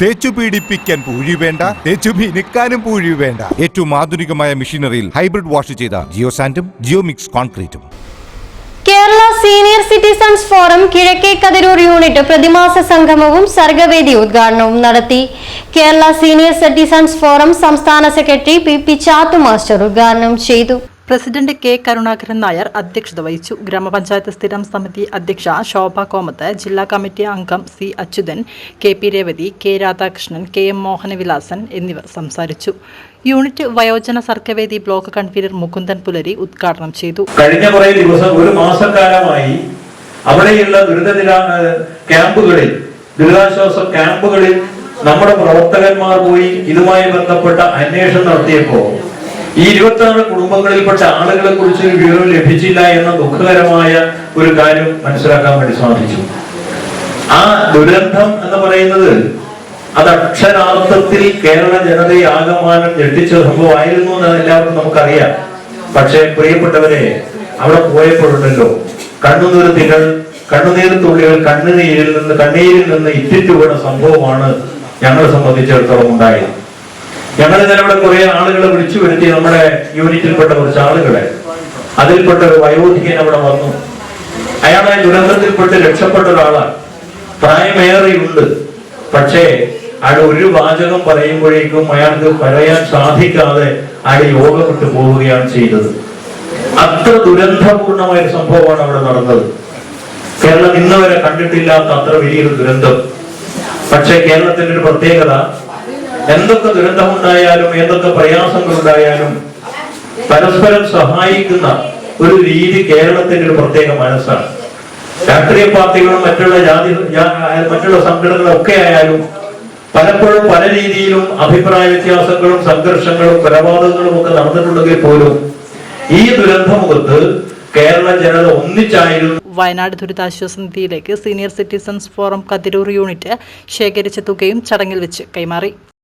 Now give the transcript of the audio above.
തേച്ചു പീഡിപ്പിക്കാൻ പൂഴി വേണ്ട തേച്ചു മിനുക്കാനും പൂഴി വേണ്ട. ഏറ്റവും ആധുനികമായ മെഷീനറിയിൽ ഹൈബ്രിഡ് വാഷ് ചെയ്ത ജിയോ സാൻഡും ജിയോ മിക്സ് കോൺക്രീറ്റും. കേരള സീനിയർ സിറ്റിസൺസ് ഫോറം കിഴക്കേ കതിരൂർ യൂണിറ്റ് പ്രതിമാസ സംഗമവും സർഗവേദി ഉദ്ഘാടനവും നടത്തി. കേരള സീനിയർ സിറ്റിസൺസ് ഫോറം സംസ്ഥാന secretary P P Chathu master ഉദ്ഘാടനം ചെയ്തു. പ്രസിഡന്റ് കെ കരുണാകരൻ നായർ അധ്യക്ഷത വഹിച്ചു. ഗ്രാമപഞ്ചായത്ത് സ്ഥിരം സമിതി അധ്യക്ഷ ശോഭ കോമത്ത് ജില്ലാ കമ്മിറ്റി അംഗം C Achuthan K P Revathi K Radhakrishnan K M Mohanavilasan എന്നിവർ സംസാരിച്ചു. യൂണിറ്റ് വയോജന സർക്കവേദി ബ്ലോക്ക് കൺവീനർ മുകുന്ദൻ പുലരി ഉദ്ഘാടനം ചെയ്തു. കഴിഞ്ഞ കുറേ ദിവസം ഒരു മാസക്കാലമായി അവിടെയുള്ള ക്യാമ്പുകളിൽ ദുരിതാശ്വാസ ക്യാമ്പുകളിൽ നമ്മുടെ പ്രവർത്തകന്മാർ പോയി ഇതുമായി ബന്ധപ്പെട്ട അന്വേഷണം നടത്തിയപ്പോ ഈ ഇരുപത്തി ആറ് കുടുംബങ്ങളിൽപ്പെട്ട ആളുകളെ കുറിച്ച് വിവരം ലഭിച്ചില്ല എന്ന ദുഃഖകരമായ ഒരു കാര്യം മനസ്സിലാക്കാൻ വേണ്ടി സാധിച്ചു. ആ ദുരന്തം എന്ന് പറയുന്നത് അത് അക്ഷരാർത്ഥത്തിൽ കേരള ജനതയെ ആകമാനം ഞെട്ടിച്ച സംഭവമായിരുന്നു എന്ന് എല്ലാവർക്കും നമുക്കറിയാം. പക്ഷേ പ്രിയപ്പെട്ടവരെ അവിടെ പോയപ്പോഴുണ്ടല്ലോ. കണ്ണുനീർത്തികൾ കണ്ണുനീർ തുള്ളികൾ കണ്ണുനീരിൽ നിന്ന് കണ്ണീരിൽ നിന്ന് ഇറ്റിറ്റ് സംഭവമാണ് ഞങ്ങളെ സംബന്ധിച്ചിടത്തോളം ഉണ്ടായത്. ഞങ്ങൾ ഇന്നലെ ഇവിടെ കുറെ ആളുകളെ വിളിച്ചു വരുത്തി നമ്മുടെ യൂണിറ്റിൽപ്പെട്ട കുറച്ച് ആളുകളെ. അതിൽപ്പെട്ട ഒരു വയോധികൻ അവിടെ വന്നു. അയാളെ ദുരന്തത്തിൽപ്പെട്ട് രക്ഷപ്പെട്ട ഒരാളാണ്. പ്രായമേറെയുണ്ട്. പക്ഷേ അയാൾ ഒരു വാചകം പറയുമ്പോഴേക്കും അയാൾക്ക് പറയാൻ സാധിക്കാതെ അയാൾ യോഗപ്പെട്ടു പോവുകയാണ് ചെയ്തത്. അത്ര ദുരന്തപൂർണമായ ഒരു സംഭവമാണ് അവിടെ നടന്നത്. കേരളം ഇന്നുവരെ കണ്ടിട്ടില്ലാത്ത അത്ര വലിയൊരു ദുരന്തം. പക്ഷേ കേരളത്തിന്റെ ഒരു പ്രത്യേകത എന്തൊക്കെ ദുരന്തമുണ്ടായാലും എന്തൊക്കെ പ്രയാസങ്ങൾ ഉണ്ടായാലും പരസ്പരം സഹായിക്കുന്ന ഒരു രീതി കേരളത്തിന്റെ ഒരു പ്രത്യേക മനസ്സാണ്. രാഷ്ട്രീയ പാർട്ടികളും മറ്റുള്ള ജാതി മറ്റുള്ള സംഘടനകളും ഒക്കെ ആയാലും പലപ്പോഴും പല രീതിയിലും അഭിപ്രായ വ്യത്യാസങ്ങളും സംഘർഷങ്ങളും കൊലപാതകങ്ങളും ഒക്കെ നടന്നിട്ടുണ്ടെങ്കിൽ പോലും ഈ ദുരന്തമുഖത്ത് കേരള ജനത ഒന്നിച്ചായിരുന്നു വയനാട് ദുരിതാശ്വാസ നിധിയിലേക്ക് senior citizens forum Kathirur unit ശേഖരിച്ച തുകയും ചടങ്ങിൽ വെച്ച് കൈമാറി.